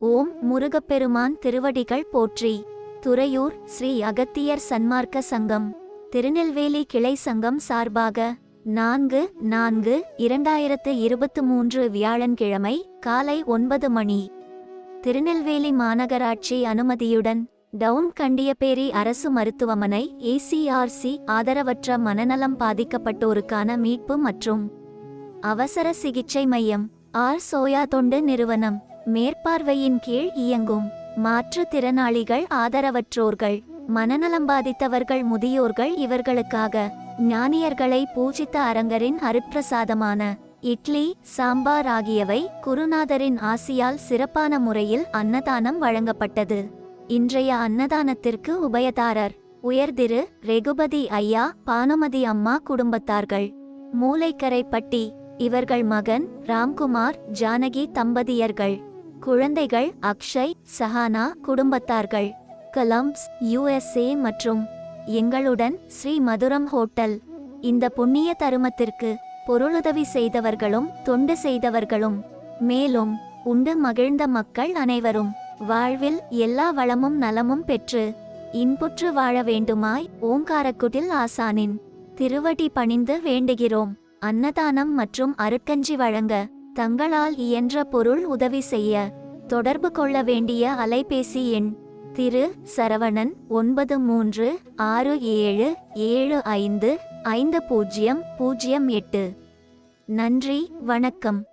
ஓம் முருகப்பெருமான் திருவடிகள் போற்றி. துறையூர் ஸ்ரீ அகத்தியர் சன்மார்க்க சங்கம். திருநெல்வேலி கிளை சங்கம் சார்பாக நான்கு நான்கு இரண்டாயிரத்து இருபத்து மூன்று வியாழன்கிழமை காலை ஒன்பது மணி. திருநெல்வேலி மாநகராட்சி அனுமதியுடன் டவுன் கண்டியப்பேரி அரசு மருத்துவமனை ஏசிஆர்சி ஆதரவற்ற மனநலம் பாதிக்கப்பட்டோருக்கான மீட்பு மற்றும் அவசர சிகிச்சை மையம் ஆர் சோயா தொண்டு நிறுவனம். மேற்பார்வையின் கீழ் இயங்கும். மாற்றுத்திறனாளிகள் ஆதரவற்றோர்கள். மனநலம் பாதித்தவர்கள் முதியோர்கள் இவர்களுக்காக. ஞானியர்களை பூஜித்த அரங்கரின் அருட்பிரசாதமான. இட்லி சாம்பார் ஆகியவை குருநாதரின் ஆசியால் சிறப்பான முறையில் அன்னதானம் வழங்கப்பட்டது. இன்றைய அன்னதானத்திற்கு உபயதாரர். உயர்திரு ரெகுபதி ஐயா பானுமதி அம்மா குடும்பத்தார்கள். மூளைக்கரைப்பட்டி இவர்கள் மகன் ராம்குமார் ஜானகி தம்பதியர்கள். குழந்தைகள் அக்ஷய் சஹானா குடும்பத்தார்கள் கலம்ஸ் யுஎஸ்ஏ மற்றும் எங்களுடன் ஸ்ரீ மதுரம் ஹோட்டல். இந்த புண்ணிய தருமத்திற்கு பொருளுதவி செய்தவர்களும் தொண்டு செய்தவர்களும் மேலும் உண்டு மகிழ்ந்த மக்கள் அனைவரும். வாழ்வில் எல்லா வளமும் நலமும் பெற்று இன்புற்று வாழ வேண்டுமாய் ஓங்காரக்குடில் ஆசானின் திருவடி பணிந்து வேண்டுகிறோம். அன்னதானம் மற்றும் அருட்கஞ்சி வழங்க தங்களால் இயன்ற பொருள் உதவி செய்ய தொடர்பு கொள்ள வேண்டிய அலைபேசி எண் திரு சரவணன் ஒன்பது மூன்று ஆறு ஏழு ஏழு ஐந்து ஐந்து பூஜ்ஜியம் பூஜ்ஜியம் எட்டு. நன்றி வணக்கம்.